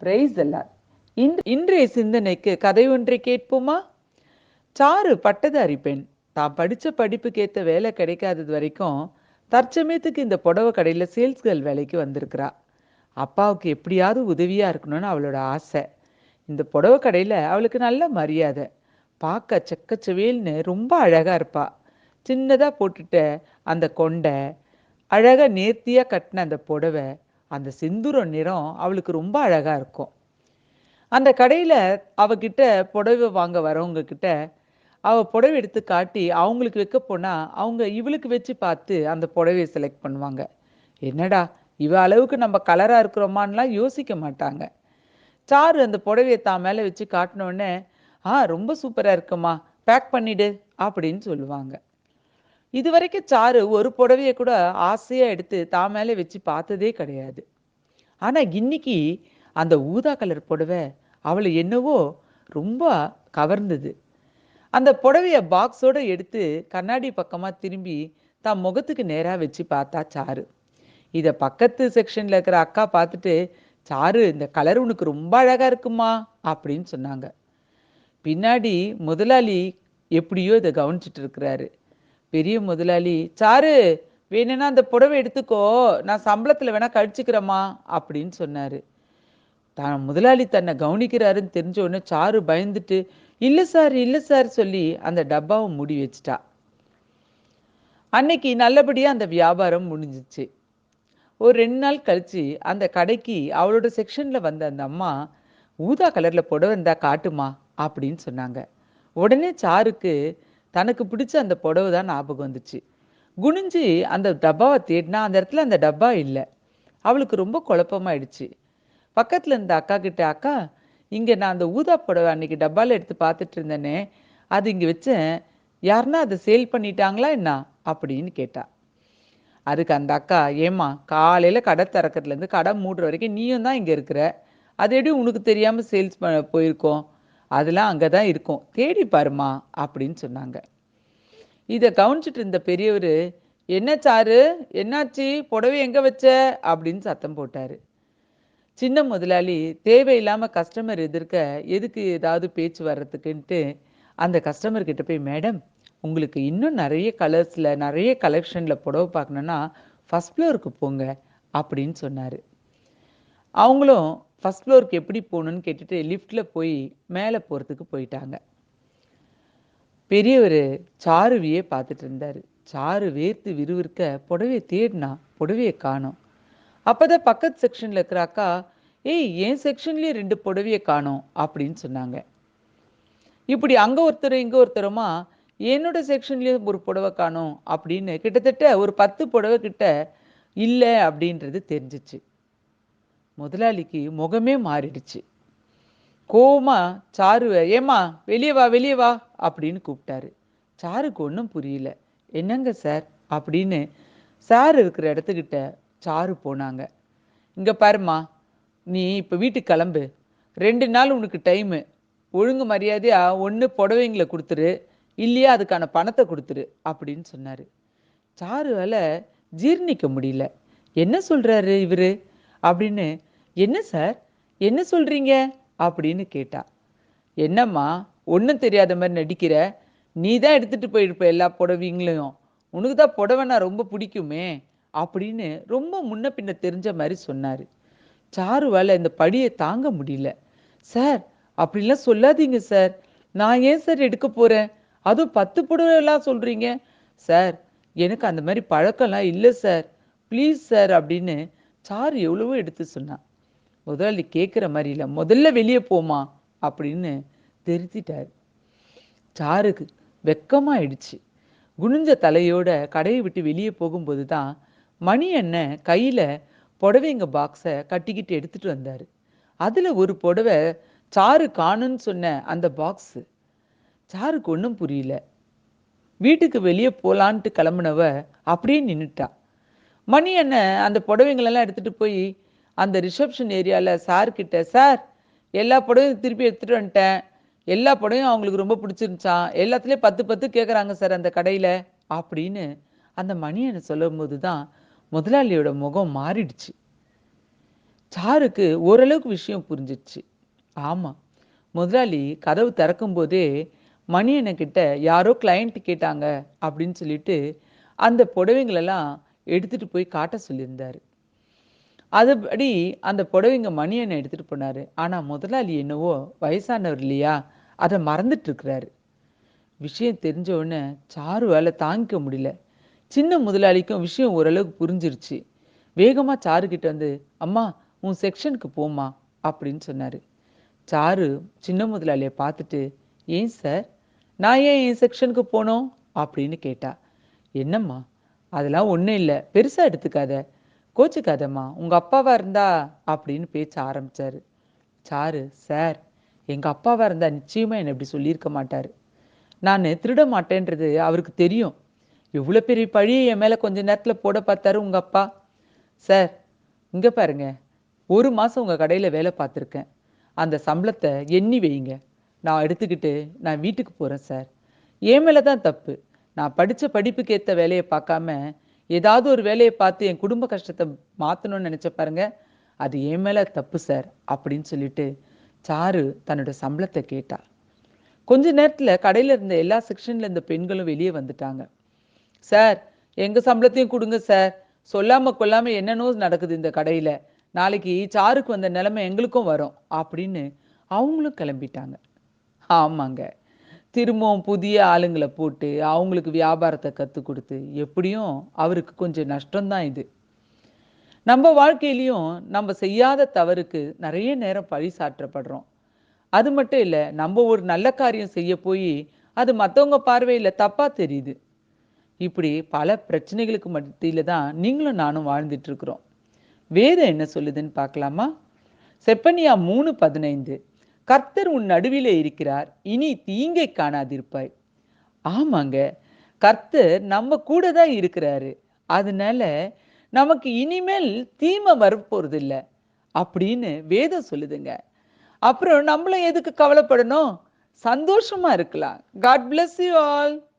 Price எல்லாம் இன்றைய சிந்தனைக்கு கதை ஒன்றை கேட்போமா? சாரு பட்டதாரி பெண். தான் படிச்ச படிப்புக்கேத்த வேலை கிடைக்காதது வரைக்கும் தற்சமயத்துக்கு இந்த புடவை கடையில சேல்ஸ் கேர்ள் வேலைக்கு வந்திருக்கிறா. அப்பாவுக்கு எப்படியாவது உதவியா இருக்கணும்னு அவளோட ஆசை. இந்த புடவை கடையில அவளுக்கு நல்ல மரியாதை. பார்க்க செக்கச்செவேல்னு ரொம்ப அழகா இருப்பா. சின்னதா போட்டுட்ட அந்த கொண்டை அழகா நேர்த்தியா கட்டின அந்த புடவை அந்த செந்தூர நிறம் அவளுக்கு ரொம்ப அழகாக இருக்கும். அந்த கடையில் அவகிட்ட புடவை வாங்க வரவங்க கிட்ட புடவை எடுத்து காட்டி அவங்களுக்கு வைக்க போனால் அவங்க இவளுக்கு வச்சு பார்த்து அந்த புடவையை செலக்ட் பண்ணுவாங்க. என்னடா இவ அளவுக்கு நம்ம கலராக இருக்கிறோமான்லாம் யோசிக்க மாட்டாங்க. சாரு அந்த புடவையை தான் மேலே வச்சு காட்டினோடனே ஆ ரொம்ப சூப்பராக இருக்குமா பேக் பண்ணிடு அப்படின்னு சொல்லுவாங்க. இது வரைக்கும் சாரு ஒரு புடவைய கூட ஆசையாக எடுத்து தான் மேலே வச்சு பார்த்ததே கிடையாது. ஆனால் இன்னைக்கு அந்த ஊதா கலர் புடவை அவளை என்னவோ ரொம்ப கவர்ந்தது. அந்த புடவைய பாக்ஸோட எடுத்து கண்ணாடி பக்கமாக திரும்பி தான் முகத்துக்கு நேராக வச்சு பார்த்தா சாரு இதை பக்கத்து செக்ஷனில் இருக்கிற அக்கா பார்த்துட்டு சாரு இந்த கலர் உனக்கு ரொம்ப அழகாக இருக்குமா? அப்படின்னு சொன்னாங்க. பின்னாடி முதலாளி எப்படியோ இதை கவனிச்சிட்டு இருக்கிறாரு. பெரிய முதலாளி சாரு வேணும்னா அந்த புடவை எடுத்துக்கோ நான் சம்பளத்தில் வேணா கழிச்சுக்கிறேம்மா அப்படின்னு சொன்னாரு. தான் முதலாளி தன்னை கவனிக்கிறாருன்னு தெரிஞ்ச உடனே சாரு பயந்துட்டு இல்லை சார் இல்லை சார் சொல்லி அந்த டப்பாவை மூடி வச்சிட்டா. அன்னைக்கு நல்லபடியாக அந்த வியாபாரம் முடிஞ்சிச்சு. ஒரு ரெண்டு நாள் கழிச்சு அந்த கடைக்கு அவளோட செக்ஷனில் வந்த அந்த அம்மா ஊதா கலரில் புடவை இருந்தால் காட்டுமா அப்படின்னு சொன்னாங்க. உடனே சாருக்கு தனக்கு பிடிச்ச அந்த புடவை தான் ஞாபகம் வந்துச்சு. குனிஞ்சு அந்த டப்பாவை தேடினா அந்த இடத்துல அந்த டப்பா இல்லை. அவளுக்கு ரொம்ப குழப்பமாயிடுச்சு. பக்கத்தில் இருந்த அக்கா கிட்ட அக்கா இங்கே நான் அந்த ஊதா புடவை அன்னைக்கு டப்பாவில் எடுத்து பார்த்துட்டு இருந்தேனே அது இங்கே வச்சேன். யாருன்னா அதை சேல் பண்ணிட்டாங்களா என்ன? அப்படின்னு கேட்டா. அதுக்கு அந்த அக்கா ஏம்மா காலையில் கடை திறக்கிறதுலேருந்து கடை மூடுற வரைக்கும் நீயும் தான் இங்கே இருக்கிற. அது எப்படி உனக்கு தெரியாமல் சேல்ஸ் போயிருக்கோம்? அதெல்லாம் அங்கே தான் இருக்கும். தேடி பாருமா அப்படின்னு சொன்னாங்க. இதை கவனிச்சிட்டு இருந்த பெரியவர் என்ன சாரு? என்னாச்சு? புடவை எங்கே வச்ச? அப்படின்னு சத்தம் போட்டாரு. சின்ன முதலாளி தேவையில்லாமல் கஸ்டமர் எதிர்க்க எதுக்கு ஏதாவது பேச்சு வர்றதுக்குன்ட்டு அந்த கஸ்டமர் கிட்ட போய் மேடம் உங்களுக்கு இன்னும் நிறைய கலர்ஸில் நிறைய கலெக்ஷனில் புடவை பார்க்கணுன்னா ஃபர்ஸ்ட் ஃப்ளோருக்கு போங்க அப்படின்னு சொன்னார். அவங்களும் ஃபர்ஸ்ட் ஃப்ளோருக்கு எப்படி போகணுன்னு கேட்டுட்டு லிஃப்டில் போய் மேலே போகிறதுக்கு போயிட்டாங்க. பெரியவர் சாருவியே பார்த்துட்டு இருந்தார். சாரு வேர்த்து விறுவிற்க புடவையை தேடினா புடவையை காணோம். அப்பதான் பக்கத்து செக்ஷனில் இருக்கிற அக்கா ஏய் என் செக்ஷன்லேயே ரெண்டு புடவையை காணோம் அப்படின்னு சொன்னாங்க. இப்படி அங்கே ஒருத்தர் இங்கே ஒருத்தருமா என்னோட செக்ஷன்லேயும் ஒரு புடவை காணோம் அப்படின்னு கிட்டத்தட்ட ஒரு பத்து புடவை கிட்ட இல்லை அப்படின்றது தெரிஞ்சிச்சு. முதலாளிக்கு முகமே மாறிடுச்சு. கோவமா சாருவை ஏமா வெளியே வா வெளியே வா அப்படின்னு கூப்பிட்டாரு. சாருக்கு ஒன்றும் புரியல. என்னங்க சார்? அப்படின்னு சார் இருக்கிற இடத்துக்கிட்ட சாரு போனாங்க. இங்கே பாருமா நீ இப்போ வீட்டுக்கு கிளம்பு. ரெண்டு நாள் உனக்கு டைமு. ஒழுங்கு மரியாதையாக ஒன்று புடவைங்களை கொடுத்துரு. இல்லையா அதுக்கான பணத்தை கொடுத்துரு அப்படின்னு சொன்னார். சாருவால் ஜீர்ணிக்க முடியல. என்ன சொல்கிறாரு இவரு? அப்படின்னு என்ன சார்? என்ன சொல்றீங்க? அப்படின்னு கேட்டா என்னம்மா ஒன்றும் தெரியாத மாதிரி நடிக்கிற நீ தான் எடுத்துட்டு போயிருப்ப எல்லா புடவைங்களையும். உனக்கு தான் புடவைனா ரொம்ப பிடிக்குமே அப்படின்னு ரொம்ப முன்ன பின்ன தெரிஞ்ச மாதிரி சொன்னார். சாருவால் இந்த படியை தாங்க முடியல. சார் அப்படிலாம் சொல்லாதீங்க சார். நான் ஏன் சார் எடுக்க போகிறேன் அதுவும் பத்து புடவைலாம் சொல்கிறீங்க சார் எனக்கு அந்த மாதிரி பழக்கம்லாம் இல்லை சார். ப்ளீஸ் சார் அப்படின்னு சாரு எவ்வளவோ எடுத்து சொன்னான் முதலாளி கேட்குற மாதிரி இல்லை. முதல்ல வெளியே போமா அப்படின்னு திருத்திட்டாரு. சாருக்கு வெக்கமாயிடுச்சு. குனிஞ்ச தலையோட கடையை விட்டு வெளியே போகும்போது தான் மணி அண்ணன் கையில் புடவைங்க பாக்ஸை கட்டிக்கிட்டு எடுத்துட்டு வந்தார். அதில் ஒரு புடவை சாரு காணுன்னு சொன்ன அந்த பாக்ஸு சாருக்கு ஒன்றும் புரியல. வீட்டுக்கு வெளியே போகலான்ட்டு கிளம்புனவ அப்படியே நின்னுட்டா. மணி அண்ணன் அந்த புடவைங்களெல்லாம் எடுத்துட்டு போய் அந்த ரிசப்ஷன் ஏரியாவில் சார்கிட்ட சார் எல்லா புடவையும் திருப்பி எடுத்துகிட்டு வந்துட்டேன். எல்லா புடவையும் அவங்களுக்கு ரொம்ப பிடிச்சிருந்துச்சான் எல்லாத்துலேயும் பத்து பத்து கேட்குறாங்க சார் அந்த கடையில். அப்படின்னு அந்த மணியனை சொல்லும்போது சொல்லும் போது தான் முதலாளியோட முகம் மாறிடுச்சு. சாருக்கு ஓரளவுக்கு விஷயம் புரிஞ்சிடுச்சு. ஆமாம் முதலாளி கதவு திறக்கும் போதே யாரோ கிளையண்ட் கேட்டாங்க அப்படின்னு சொல்லிட்டு அந்த புடவைங்களெல்லாம் எடுத்துகிட்டு போய் காட்ட சொல்லியிருந்தாரு. அதுபடி அந்த புடவைங்க மணியனை எடுத்துகிட்டு போனார். போனாரு முதலாளி என்னவோ வயசானவர் இல்லையா? அதை மறந்துட்டு இருக்கிறாரு விஷயம் தெரிஞ்ச உடனே சாரு வேலை தாங்கிக்க முடியல. சின்ன முதலாளிக்கும் விஷயம் ஓரளவுக்கு புரிஞ்சிருச்சு. வேகமாக சாரு கிட்ட வந்து அம்மா உன் செக்ஷனுக்கு போம்மா அப்படின்னு சொன்னார். சாரு சின்ன முதலாளியை பார்த்துட்டு ஏன் சார்? நான் ஏன் என் செக்ஷனுக்கு போனோம்? அப்படின்னு கேட்டா என்னம்மா அதெல்லாம் ஒன்றும் இல்லை. பெருசாக எடுத்துக்காத. கோச்சுக்காதம்மா. உங்க அப்பாவா இருந்தா அப்படின்னு பேச்ச ஆரம்பிச்சாரு. சாரு சார் எங்க அப்பாவா இருந்தா நிச்சயமா என்னை இப்படி சொல்லியிருக்க மாட்டார். நான் திருட மாட்டேன்றது அவருக்கு தெரியும். எவ்வளோ பெரிய பழியை என் மேலே கொஞ்ச நேரத்தில் போட பார்த்தாரு உங்கள் அப்பா. சார் இங்கே பாருங்க. ஒரு மாதம் உங்கள் கடையில் வேலை பார்த்துருக்கேன். அந்த சம்பளத்தை எண்ணி வைங்க நான் எடுத்துக்கிட்டு நான் வீட்டுக்கு போகிறேன் சார். என் மேலே தான் தப்பு. நான் படித்த படிப்புக்கு ஏற்ற வேலையை பார்க்காம ஏதாவது ஒரு வேலையை பார்த்து என் குடும்ப கஷ்டத்தை மாற்றணும்னு நினச்ச பாருங்க அது என் மேலே தப்பு சார் அப்படின்னு சொல்லிட்டு சாரு தன்னோட சம்பளத்தை கேட்டா. கொஞ்ச நேரத்தில் கடையில் இருந்த எல்லா செக்ஷனில் இருந்த பெண்களும் வெளியே வந்துட்டாங்க. சார் எங்கள் சம்பளத்தையும் கொடுங்க சார். சொல்லாமல் கொல்லாமல் என்னென்னோ நடக்குது இந்த கடையில். நாளைக்கு சாருக்கு வந்த நிலைமை எங்களுக்கும் வரும் அப்படின்னு அவங்களும் கிளம்பிட்டாங்க. ஆமாங்க. திரும்பவும் புதிய ஆளுங்களை போட்டு அவங்களுக்கு வியாபாரத்தை கற்றுக் கொடுத்து எப்படியும் அவருக்கு கொஞ்சம் நஷ்டம்தான் இது. நம்ம வாழ்க்கையிலையும் நம்ம செய்யாத தவறுக்கு நிறைய நேரம் பழி சாற்றப்படுறோம். அது மட்டும் இல்லை நம்ம ஒரு நல்ல காரியம் செய்ய போய் அது மற்றவங்க பார்வையில் தப்பாக தெரியுது. இப்படி பல பிரச்சனைகளுக்கு மத்தியில் தான் நீங்களும் நானும் வாழ்ந்துட்டு இருக்கிறோம். வேதம் என்ன சொல்லுதுன்னு பார்க்கலாமா? செப்பனியா மூணு பதினைந்து. கர்த்தர் உன் நடுவிலே இருக்கிறார். இனி தீங்கை காணாதிருப்பாய். ஆமாங்க. கர்த்தர் நம்ம கூட தான் இருக்கிறாரு. அதனால நமக்கு இனிமேல் தீமை வரப்போறது அப்படின்னு வேதம் சொல்லுதுங்க. அப்புறம் நம்மளும் எதுக்கு கவலைப்படணும்? சந்தோஷமா இருக்கலாம். God bless you all